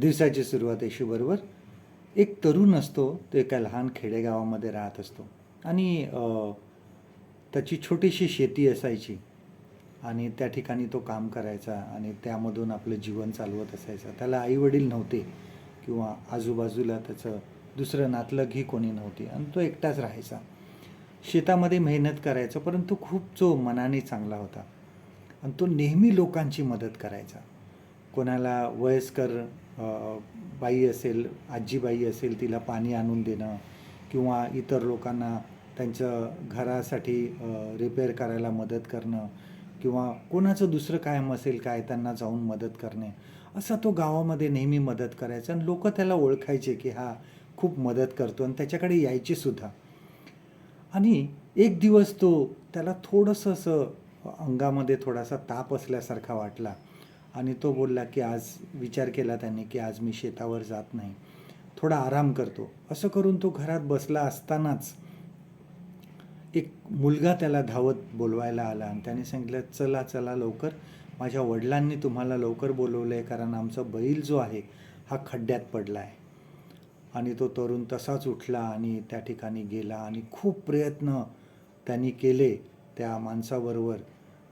दिवसाची सुरुवात येशूबरोबर. एक तरुण असतो तो एका लहान खेडेगावामध्ये राहत असतो. आणि त्याची छोटीशी शेती असायची. आणि त्या ठिकाणी तो काम करायचा आणि त्यामधून आपलं जीवन चालवत असायचा. त्याला आईवडील नव्हते किंवा आजूबाजूला त्याचं दुसरं नातलगही कोणी नव्हती. आणि तो एकटाच राहायचा. शेतामध्ये मेहनत करायचा परंतु खूप जो मनाने चांगला होता. आणि तो नेहमी लोकांची मदत करायचा. कोणाला वयस्कर बाई असेल आजीबाई असेल तिला पाणी आणून देणं किंवा इतर लोकांना त्यांचं घरासाठी रिपेअर करायला मदत करणं किंवा कोणाचं दुसरं कायम असेल काय त्यांना जाऊन मदत करणे. असा तो गावामध्ये नेहमी मदत करायचा आणि लोक त्याला ओळखायचे की हा खूप मदत करतो आणि त्याच्याकडे यायचे सुद्धा. आणि एक दिवस तो त्याला थोडंसं असं अंगामध्ये थोडासा ताप असल्यासारखा वाटला. आणि तो बोलला की आज विचार केला त्याने की आज मी शेतावर जात नाही. थोडा आराम करतो. असं करून तो घरात बसला असतानाच एक मुलगा त्याला धावत बोलवायला आला आणि त्याने सांगितलं चला चला लवकर. माझ्या वडिलांनी तुम्हाला लवकर बोलवलं आहे कारण आमचा बैल जो आहे हा खड्ड्यात पडला आहे आणि तो तरुण तसाच उठला आणि त्या ठिकाणी गेला आणि खूप प्रयत्न त्यांनी केले त्या माणसाबरोबर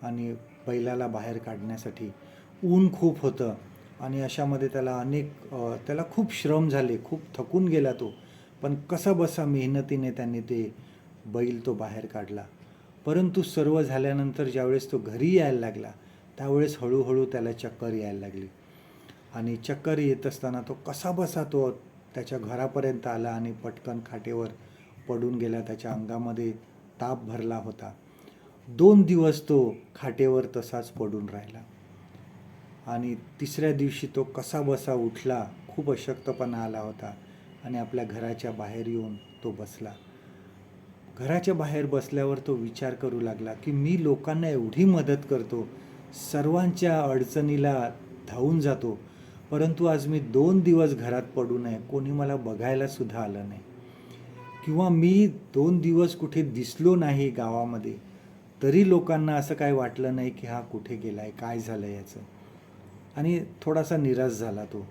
आणि बैलाला बाहेर काढण्यासाठी. ऊन खूप होतं. आणि अशामध्ये त्याला अनेक त्याला खूप श्रम झाले खूप थकून गेला तो. पण कसा बसा मेहनतीने त्यांनी ते बैल तो बाहेर काढला. परंतु सर्व झाल्यानंतर ज्यावेळेस तो घरी यायला लागला त्यावेळेस हळूहळू त्याला चक्कर यायला लागली. आणि चक्कर येत असताना तो कसा बसा तो त्याच्या घरापर्यंत आला आणि पटकन खाटेवर पडून गेला त्याच्या अंगामध्ये ताप भरला होता. दोन दिवस तो खाटेवर तसाच पडून राहिला. आणि तिसऱ्या दिवशी तो कसा बसा उठला खूप अशक्तपणा आला होता आणि आपल्या घराच्या बाहेर येऊन तो बसला. घराच्या बाहेर बसल्यावर तो विचार करू लागला की मी लोकांना एवढी मदत करतो सर्वांच्या अडचणीला धावून जातो परंतु आज मी दोन दिवस घरात पडू नये कोणी मला बघायला सुद्धा आलं नाही. किंवा मी दोन दिवस कुठे दिसलो नाही गावामध्ये तरी लोकांना असं काय वाटलं नाही की हा कुठे गेला आहे काय झालं याचं. आणि थोडासा निराश झाला तो.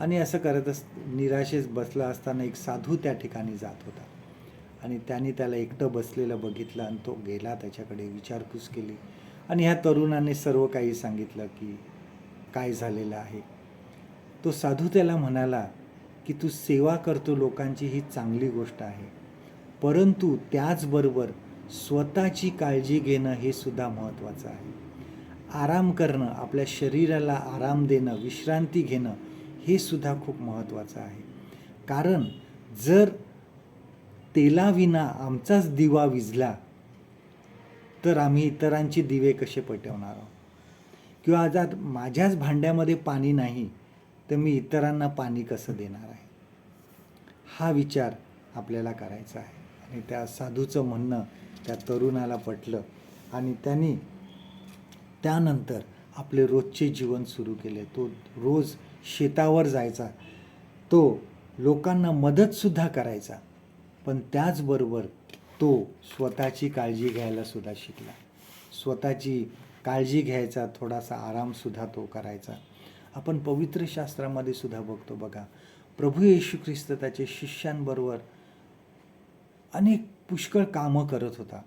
आणि असं करत अस निराशेस बसला असताना एक साधू त्या ठिकाणी जात होता. आणि त्याने त्याला एकटं बसलेलं बघितलं आणि तो गेला त्याच्याकडे विचारपूस केली. आणि ह्या तरुणाने सर्व काही सांगितलं की काय झालेलं आहे. तो साधू त्याला म्हणाला की तू सेवा करतो लोकांची ही चांगली गोष्ट आहे. परंतु त्याचबरोबर स्वतःची काळजी घेणं हे सुद्धा महत्त्वाचं आहे. आराम करणं आपल्या शरीराला आराम देणं विश्रांती घेणं हे सुद्धा खूप महत्त्वाचं आहे. कारण जर तेलाविना आमचाच दिवा विजला तर आम्ही इतरांची दिवे कसे पेटवणार आहोत? किंवा आज माझ्याच भांड्यामध्ये पाणी नाही तर मी इतरांना पाणी कसं देणार आहे? हा विचार आपल्याला करायचा आहे. आणि त्या साधूचं म्हणणं त्या तरुणाला पटलं आणि त्यांनी त्यानंतर आपले रोजचे जीवन सुरू केले. तो रोज शेतावर जायचा. तो लोकांना मदतसुद्धा करायचा. पण त्याचबरोबर तो स्वतःची काळजी घ्यायलासुद्धा शिकला. स्वतःची काळजी घ्यायचा थोडासा आरामसुद्धा तो करायचा. आपण पवित्र शास्त्रामध्ये सुद्धा बघतो बघा. प्रभू येशू ख्रिस्त त्याचे शिष्यांबरोबर अनेक पुष्कळ कामं करत होता.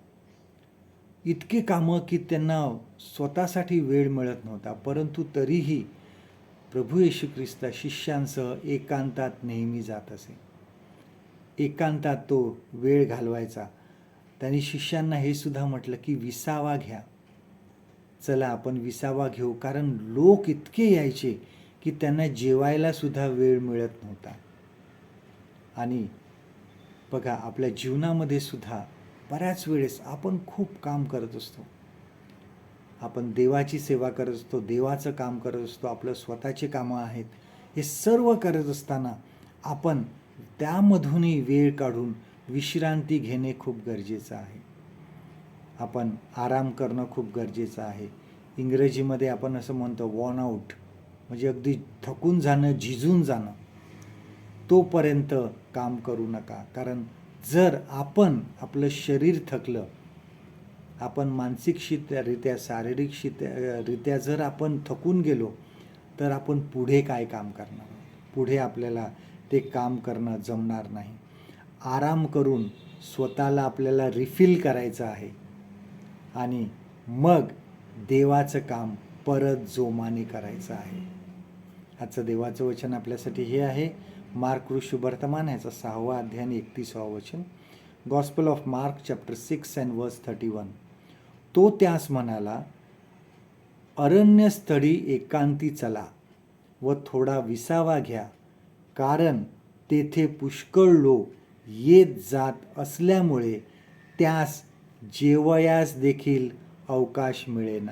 इतकी कामं की त्यांना स्वतःसाठी वेळ मिळत नव्हता. परंतु तरीही प्रभू येशू ख्रिस्त शिष्यांसह एकांतात नेहमी जात असे. एकांतात तो वेळ घालवायचा. त्यांनी शिष्यांना हे सुद्धा म्हटलं की विसावा घ्या. चला आपण विसावा घेऊ. कारण लोक इतके यायचे की त्यांना जेवायला सुद्धा वेळ मिळत नव्हता. आणि बघा आपल्या जीवनामध्ये सुद्धा बऱ्याच वेळेस आपण खूप काम करत असतो. आपण देवाची सेवा करत असतो देवाचं काम करत असतो आपलं स्वतःची कामं आहेत. हे सर्व करत असताना आपण त्यामधूनही वेळ काढून विश्रांती घेणे खूप गरजेचं आहे. आपण आराम करणं खूप गरजेचं आहे. इंग्रजीमध्ये आपण असं म्हणतो वॉर्न आऊट. म्हणजे अगदी थकून जाणं झिजून जाणं. तोपर्यंत काम करू नका. कारण जर आपण आपलं शरीर थकलं आपण मानसिकरित्या शारीरिक रित्या जर आपण थकून गेलो तर आपण पुढे काय काम करणार? पुढे आपल्याला ते काम करणं जमणार नाही. आराम करून स्वतःला आपल्याला रिफिल करायचं आहे. आणि मग देवाचं काम परत जोमाने करायचं आहे. आजचं देवाचं वचन आपल्यासाठी हे आहे. मार्क ऋषी वर्तमान ह्याचा सहावा अध्याय आणि एकतीसावं वचन. Gospel of Mark chapter six and verse thirty one तो त्यास म्हणाला अरण्यस्थळी एकांती चला व थोडा विसावा घ्या कारण तेथे पुष्कळ लोक येत जात असल्यामुळे त्यास जेवयास देखील अवकाश मिळेना.